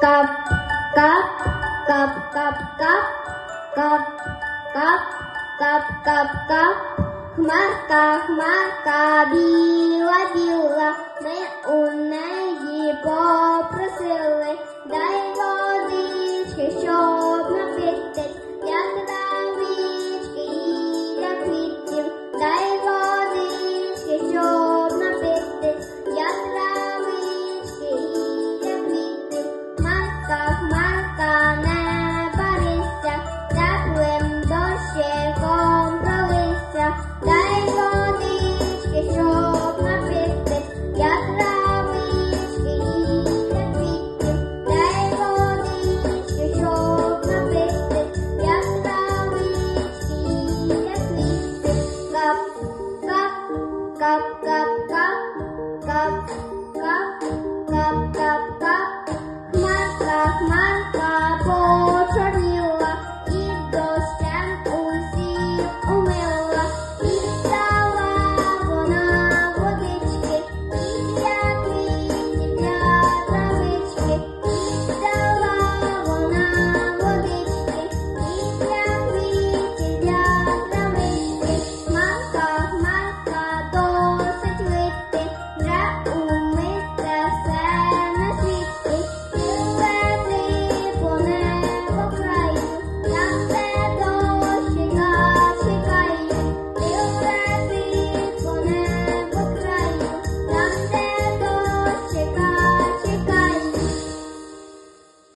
Кап, кап, кап, кап, кап, кап, кап, кап, кап, кап. Хмарка, хмарка, біла, біла, ми у неї попросили, дай водички, щоб напитись. cup, cup, cup.